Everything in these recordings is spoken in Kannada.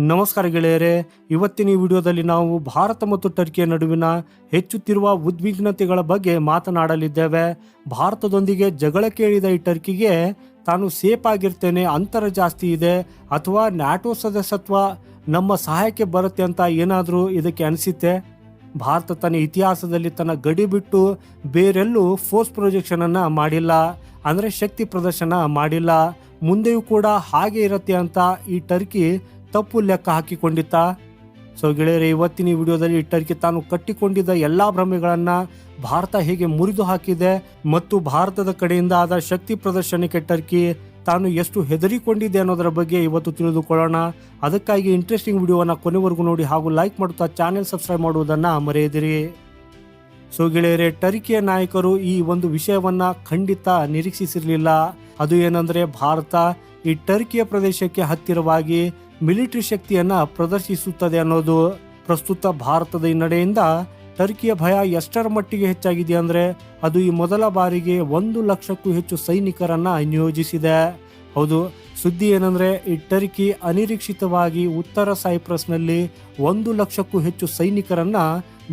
ನಮಸ್ಕಾರ ಗೆಳೆಯರೆ, ಇವತ್ತಿನ ಈ ವಿಡಿಯೋದಲ್ಲಿ ನಾವು ಭಾರತ ಮತ್ತು ಟರ್ಕಿಯ ನಡುವಿನ ಹೆಚ್ಚುತ್ತಿರುವ ಉದ್ವಿಗ್ನತೆಗಳ ಬಗ್ಗೆ ಮಾತನಾಡಲಿದ್ದೇವೆ. ಭಾರತದೊಂದಿಗೆ ಜಗಳ ಕೇಳಿದ ಈ ಟರ್ಕಿಗೆ ತಾನು ಸೇಫ್ ಆಗಿರ್ತೇನೆ, ಅಂತರ ಜಾಸ್ತಿ ಇದೆ, ಅಥವಾ ನ್ಯಾಟೋ ಸದಸ್ಯತ್ವ ನಮ್ಮ ಸಹಾಯಕ್ಕೆ ಬರುತ್ತೆ ಅಂತ ಏನಾದರೂ ಇದಕ್ಕೆ ಅನಿಸುತ್ತೆ? ಭಾರತ ತನ್ನ ಇತಿಹಾಸದಲ್ಲಿ ತನ್ನ ಗಡಿ ಬಿಟ್ಟು ಬೇರೆಲ್ಲೂ ಫೋರ್ಸ್ ಪ್ರೊಜೆಕ್ಷನ್ ಅನ್ನ ಮಾಡಿಲ್ಲ, ಅಂದ್ರೆ ಶಕ್ತಿ ಪ್ರದರ್ಶನ ಮಾಡಿಲ್ಲ. ಮುಂದೆಯೂ ಕೂಡ ಹಾಗೆ ಇರುತ್ತೆ ಅಂತ ಈ ಟರ್ಕಿ ತಪ್ಪು ಲೆಕ್ಕ ಹಾಕಿಕೊಂಡಿತ್ತ? ಸೊ ಗೆಳೆಯರೆ, ಇವತ್ತಿನ ವಿಡಿಯೋದಲ್ಲಿ ಟರ್ಕಿ ತಾನು ಕಟ್ಟಿಕೊಂಡಿದ್ದ ಎಲ್ಲ ಭ್ರಮೆಗಳನ್ನ ಭಾರತ ಹೇಗೆ ಮುರಿದು ಹಾಕಿದೆ ಮತ್ತು ಭಾರತದ ಕಡೆಯಿಂದ ಆದ ಶಕ್ತಿ ಪ್ರದರ್ಶನಕ್ಕೆ ಟರ್ಕಿ ತಾನು ಎಷ್ಟು ಹೆದರಿಕೊಂಡಿದೆ ಅನ್ನೋದರ ಬಗ್ಗೆ ಇವತ್ತು ತಿಳಿದುಕೊಳ್ಳೋಣ. ಅದಕ್ಕಾಗಿ ಇಂಟ್ರೆಸ್ಟಿಂಗ್ ವಿಡಿಯೋವನ್ನ ಕೊನೆವರೆಗೂ ನೋಡಿ ಹಾಗೂ ಲೈಕ್ ಮಾಡುತ್ತಾ ಚಾನೆಲ್ ಸಬ್ಸ್ಕ್ರೈಬ್ ಮಾಡುವುದನ್ನು ಮರೆಯದಿರಿ. ಸೊ ಗೆಳೆಯರೆ, ಟರ್ಕಿಯ ನಾಯಕರು ಈ ಒಂದು ವಿಷಯವನ್ನ ಖಂಡಿತ ನಿರೀಕ್ಷಿಸಿರಲಿಲ್ಲ. ಅದು ಏನಂದ್ರೆ, ಭಾರತ ಈ ಟರ್ಕಿಯ ಪ್ರದೇಶಕ್ಕೆ ಹತ್ತಿರವಾಗಿ ಮಿಲಿಟರಿ ಶಕ್ತಿಯನ್ನ ಪ್ರದರ್ಶಿಸುತ್ತದೆ ಅನ್ನೋದು. ಪ್ರಸ್ತುತ ಭಾರತದ ಹಿನ್ನಡೆಯಿಂದ ಟರ್ಕಿಯ ಭಯ ಎಷ್ಟರ ಮಟ್ಟಿಗೆ ಹೆಚ್ಚಾಗಿದೆ ಅಂದ್ರೆ, ಅದು ಈ ಮೊದಲ ಬಾರಿಗೆ ಒಂದು ಲಕ್ಷಕ್ಕೂ ಹೆಚ್ಚು ಸೈನಿಕರನ್ನ ನಿಯೋಜಿಸಿದೆ. ಹೌದು ಸುದ್ದಿ ಏನಂದ್ರೆ, ಈ ಟರ್ಕಿ ಅನಿರೀಕ್ಷಿತವಾಗಿ ಉತ್ತರ ಸೈಪ್ರಸ್ನಲ್ಲಿ ಒಂದು ಲಕ್ಷಕ್ಕೂ ಹೆಚ್ಚು ಸೈನಿಕರನ್ನ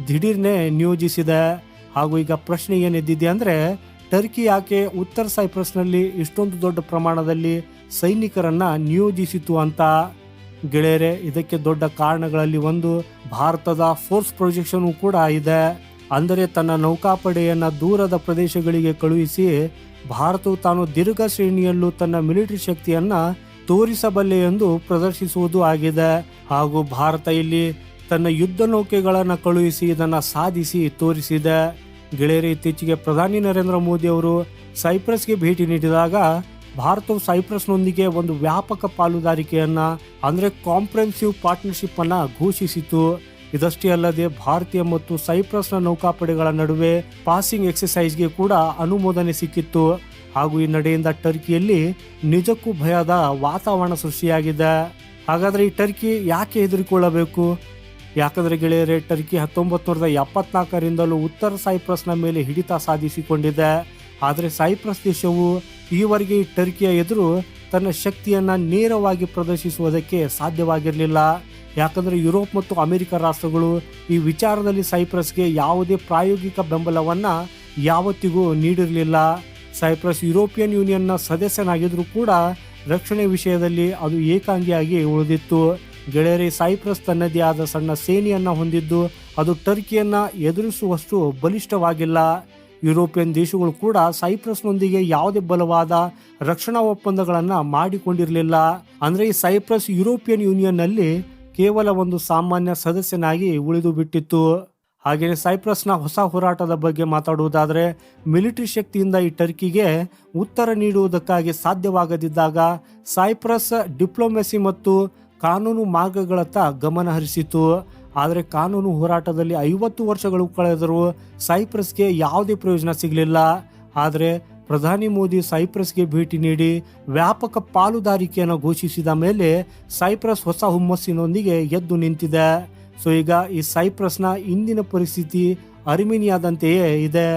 ದಿಢೀರ್ನೆ ನಿಯೋಜಿಸಿದೆ. ಹಾಗೂ ಈಗ ಪ್ರಶ್ನೆ ಏನಿದ್ದಿದೆ ಅಂದ್ರೆ, ಟರ್ಕಿ ಯಾಕೆ ಉತ್ತರ ಸೈಪ್ರಸ್ನಲ್ಲಿ ಇಷ್ಟೊಂದು ದೊಡ್ಡ ಪ್ರಮಾಣದಲ್ಲಿ ಸೈನಿಕರನ್ನ ನಿಯೋಜಿಸಿತು ಅಂತ? ಗೆಳೆಯರೆ, ಇದಕ್ಕೆ ದೊಡ್ಡ ಕಾರಣಗಳಲ್ಲಿ ಒಂದು ಭಾರತದ ಫೋರ್ಸ್ ಪ್ರೊಜೆಕ್ಷನ್ ಕೂಡ ಇದೆ. ಅಂದರೆ, ತನ್ನ ನೌಕಾಪಡೆಯನ್ನು ದೂರದ ಪ್ರದೇಶಗಳಿಗೆ ಕಳುಹಿಸಿ ಭಾರತವು ತಾನು ದೀರ್ಘ ಶ್ರೇಣಿಯಲ್ಲೂ ತನ್ನ ಮಿಲಿಟರಿ ಶಕ್ತಿಯನ್ನ ತೋರಿಸಬಲ್ಲೆ ಎಂದು ಪ್ರದರ್ಶಿಸುವುದು ಆಗಿದೆ. ಹಾಗೂ ಭಾರತ ಇಲ್ಲಿ ತನ್ನ ಯುದ್ಧ ನೌಕೆಗಳನ್ನು ಕಳುಹಿಸಿ ಇದನ್ನ ಸಾಧಿಸಿ ತೋರಿಸಿದೆ. ಗೆಳೆಯರು, ಇತ್ತೀಚೆಗೆ ಪ್ರಧಾನಿ ನರೇಂದ್ರ ಮೋದಿ ಅವರು ಸೈಪ್ರಸ್ಗೆ ಭೇಟಿ ನೀಡಿದಾಗ ಭಾರತವು ಸೈಪ್ರಸ್ನೊಂದಿಗೆ ಒಂದು ವ್ಯಾಪಕ ಪಾಲುದಾರಿಕೆಯನ್ನ, ಅಂದ್ರೆ ಕಾಂಪ್ರೆನ್ಸಿವ್ ಪಾರ್ಟ್ನರ್ಶಿಪ್ ಅನ್ನ ಘೋಷಿಸಿತು. ಇದಷ್ಟೇ ಅಲ್ಲದೆ ಭಾರತೀಯ ಮತ್ತು ಸೈಪ್ರಸ್ನ ನೌಕಾಪಡೆಗಳ ನಡುವೆ ಪಾಸಿಂಗ್ ಎಕ್ಸಸೈಸ್ಗೆ ಕೂಡ ಅನುಮೋದನೆ ಸಿಕ್ಕಿತ್ತು. ಹಾಗೂ ಈ ನಡೆಯಿಂದ ಟರ್ಕಿಯಲ್ಲಿ ನಿಜಕ್ಕೂ ಭಯದ ವಾತಾವರಣ ಸೃಷ್ಟಿಯಾಗಿದೆ. ಹಾಗಾದರೆ ಈ ಟರ್ಕಿ ಯಾಕೆ ಹೆದರಿಕೊಳ್ಳಬೇಕು? ಯಾಕಂದ್ರೆ ಗೆಳೆಯರೆ, ಟರ್ಕಿ ಹತ್ತೊಂಬತ್ತು ನೂರದ ಎಪ್ಪತ್ನಾಲ್ಕರಿಂದಲೂ ಉತ್ತರ ಸೈಪ್ರಸ್ನ ಮೇಲೆ ಹಿಡಿತ ಸಾಧಿಸಿಕೊಂಡಿದೆ. ಆದರೆ ಸೈಪ್ರಸ್ ದೇಶವು ಈವರೆಗೆ ಈ ಟರ್ಕಿಯ ಎದುರು ತನ್ನ ಶಕ್ತಿಯನ್ನ ನೇರವಾಗಿ ಪ್ರದರ್ಶಿಸುವುದಕ್ಕೆ ಸಾಧ್ಯವಾಗಿರಲಿಲ್ಲ. ಯಾಕಂದ್ರೆ ಯುರೋಪ್ ಮತ್ತು ಅಮೆರಿಕ ರಾಷ್ಟ್ರಗಳು ಈ ವಿಚಾರದಲ್ಲಿ ಸೈಪ್ರಸ್ಗೆ ಯಾವುದೇ ಪ್ರಾಯೋಗಿಕ ಬೆಂಬಲವನ್ನು ಯಾವತ್ತಿಗೂ ನೀಡಿರಲಿಲ್ಲ. ಸೈಪ್ರಸ್ ಯುರೋಪಿಯನ್ ಯೂನಿಯನ್ನ ಸದಸ್ಯನಾಗಿದ್ದರೂ ಕೂಡ ರಕ್ಷಣೆ ವಿಷಯದಲ್ಲಿ ಅದು ಏಕಾಂಗಿಯಾಗಿ ಉಳಿದಿತ್ತು. ಗೆಳೆಯರಿ, ಸೈಪ್ರಸ್ ತನ್ನದೇ ಆದ ಸಣ್ಣ ಸೇನೆಯನ್ನು ಹೊಂದಿದ್ದು ಅದು ಟರ್ಕಿಯನ್ನು ಎದುರಿಸುವಷ್ಟು ಬಲಿಷ್ಠವಾಗಿಲ್ಲ. ಯುರೋಪಿಯನ್ ದೇಶಗಳು ಕೂಡ ಸೈಪ್ರಸ್ನೊಂದಿಗೆ ಯಾವುದೇ ಬಲವಾದ ರಕ್ಷಣಾ ಒಪ್ಪಂದಗಳನ್ನು ಮಾಡಿಕೊಂಡಿರಲಿಲ್ಲ. ಅಂದರೆ ಈ ಸೈಪ್ರಸ್ ಯುರೋಪಿಯನ್ ಯೂನಿಯನ್ನಲ್ಲಿ ಕೇವಲ ಒಂದು ಸಾಮಾನ್ಯ ಸದಸ್ಯನಾಗಿ ಉಳಿದು ಬಿಟ್ಟಿತ್ತು. ಹಾಗೆಯೇ ಸೈಪ್ರಸ್ನ ಹೊಸ ಹೋರಾಟದ ಬಗ್ಗೆ ಮಾತಾಡುವುದಾದರೆ, ಮಿಲಿಟರಿ ಶಕ್ತಿಯಿಂದ ಈ ಟರ್ಕಿಗೆ ಉತ್ತರ ನೀಡುವುದಕ್ಕಾಗಿ ಸಾಧ್ಯವಾಗದಿದ್ದಾಗ ಸೈಪ್ರಸ್ ಡಿಪ್ಲೊಮೆಸಿ ಮತ್ತು ಕಾನೂನು ಮಾರ್ಗಗಳತ್ತ ಗಮನ ಹರಿಸಿತು ಆದರೆ ಕಾನೂನು ಹೋರಾಟದಲ್ಲಿ ಐವತ್ತು ವರ್ಷಗಳು ಕಳೆದರೂ ಸೈಪ್ರಸ್ಗೆ ಯಾವುದೇ ಪ್ರಯೋಜನ ಸಿಗಲಿಲ್ಲ. ಆದರೆ ಪ್ರಧಾನಿ ಮೋದಿ ಸೈಪ್ರಸ್ಗೆ ಭೇಟಿ ನೀಡಿ ವ್ಯಾಪಕ ಪಾಲುದಾರಿಕೆಯನ್ನು ಘೋಷಿಸಿದ ಮೇಲೆ ಸೈಪ್ರಸ್ ಹೊಸ ಹುಮ್ಮಸ್ಸಿನೊಂದಿಗೆ ಎದ್ದು ನಿಂತಿದೆ. ಸೊ ಈಗ ಈ ಸೈಪ್ರಸ್ನ ಇಂದಿನ ಪರಿಸ್ಥಿತಿ ಅರ್ಮೇನಿಯಾದಂತೆಯೇ ಇದೆ.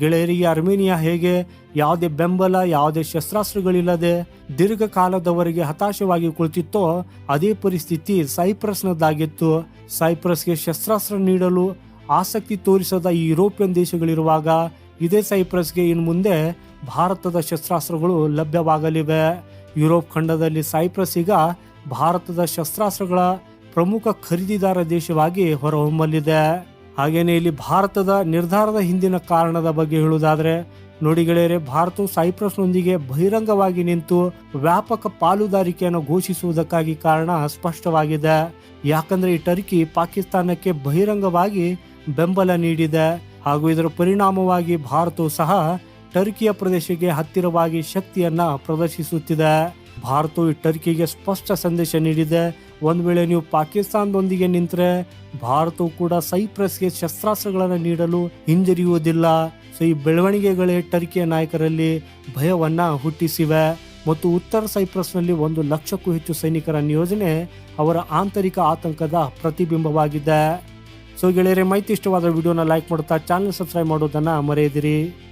ಗೆಳೆಯರಿಗೆ ಅರ್ಮೇನಿಯಾ ಹೇಗೆ? ಯಾವುದೇ ಬೆಂಬಲ, ಯಾವುದೇ ಶಸ್ತ್ರಾಸ್ತ್ರಗಳಿಲ್ಲದೆ ದೀರ್ಘಕಾಲದವರೆಗೆ ಹತಾಶವಾಗಿ ಕುಳಿತಿತ್ತೋ ಅದೇ ಪರಿಸ್ಥಿತಿ ಸೈಪ್ರಸ್ನದ್ದಾಗಿತ್ತು. ಸೈಪ್ರಸ್ಗೆ ಶಸ್ತ್ರಾಸ್ತ್ರ ನೀಡಲು ಆಸಕ್ತಿ ತೋರಿಸದ ಈ ಯುರೋಪಿಯನ್ ದೇಶಗಳಿರುವಾಗ ಇದೇ ಸೈಪ್ರಸ್ಗೆ ಇನ್ನು ಮುಂದೆ ಭಾರತದ ಶಸ್ತ್ರಾಸ್ತ್ರಗಳು ಲಭ್ಯವಾಗಲಿವೆ. ಯುರೋಪ್ ಖಂಡದಲ್ಲಿ ಸೈಪ್ರಸ್ ಈಗ ಭಾರತದ ಶಸ್ತ್ರಾಸ್ತ್ರಗಳ ಪ್ರಮುಖ ಖರೀದಿದಾರ ದೇಶವಾಗಿ ಹೊರಹೊಮ್ಮಲಿದೆ. ಹಾಗೆಯೇ ಇಲ್ಲಿ ಭಾರತದ ನಿರ್ಧಾರದ ಹಿಂದಿನ ಕಾರಣದ ಬಗ್ಗೆ ಹೇಳುವುದಾದರೆ, ನೋಡಿ ಗೆಳೆಯರೆ, ಭಾರತವು ಸೈಪ್ರಸ್ನೊಂದಿಗೆ ಬಹಿರಂಗವಾಗಿ ನಿಂತು ವ್ಯಾಪಕ ಪಾಲುದಾರಿಕೆಯನ್ನು ಘೋಷಿಸುವುದಕ್ಕಾಗಿ ಕಾರಣ ಸ್ಪಷ್ಟವಾಗಿದೆ. ಯಾಕಂದ್ರೆ ಈ ಟರ್ಕಿ ಪಾಕಿಸ್ತಾನಕ್ಕೆ ಬಹಿರಂಗವಾಗಿ ಬೆಂಬಲ ನೀಡಿದೆ. ಹಾಗೂ ಇದರ ಪರಿಣಾಮವಾಗಿ ಭಾರತವು ಸಹ ಟರ್ಕಿಯ ಪ್ರದೇಶಕ್ಕೆ ಹತ್ತಿರವಾಗಿ ಶಕ್ತಿಯನ್ನ ಪ್ರದರ್ಶಿಸುತ್ತಿದೆ. ಭಾರತವು ಟರ್ಕಿಗೆ ಸ್ಪಷ್ಟ ಸಂದೇಶ ನೀಡಿದೆ. ಒಂದು ವೇಳೆ ನೀವು ಪಾಕಿಸ್ತಾನದೊಂದಿಗೆ ನಿಂತರೆ ಭಾರತವು ಕೂಡ ಸೈಪ್ರಸ್ಗೆ ಶಸ್ತ್ರಾಸ್ತ್ರಗಳನ್ನು ನೀಡಲು ಹಿಂಜರಿಯುವುದಿಲ್ಲ. ಸೊ, ಈ ಬೆಳವಣಿಗೆಗಳೇ ಟರ್ಕಿಯ ನಾಯಕರಲ್ಲಿ ಭಯವನ್ನ ಹುಟ್ಟಿಸಿವೆ. ಮತ್ತು ಉತ್ತರ ಸೈಪ್ರಸ್ನಲ್ಲಿ ಒಂದು ಲಕ್ಷಕ್ಕೂ ಹೆಚ್ಚು ಸೈನಿಕರ ನಿಯೋಜನೆ ಅವರ ಆಂತರಿಕ ಆತಂಕದ ಪ್ರತಿಬಿಂಬವಾಗಿದೆ. ಸೊ, ಗೆಳೆಯರೇ ಮೈತಿ ಇಷ್ಟವಾದ ವಿಡಿಯೋನ ಲೈಕ್ ಮಾಡುತ್ತಾ ಚಾನಲ್ ಸಬ್ಸ್ಕ್ರೈಬ್ ಮಾಡೋದನ್ನ ಮರೆಯದಿರಿ.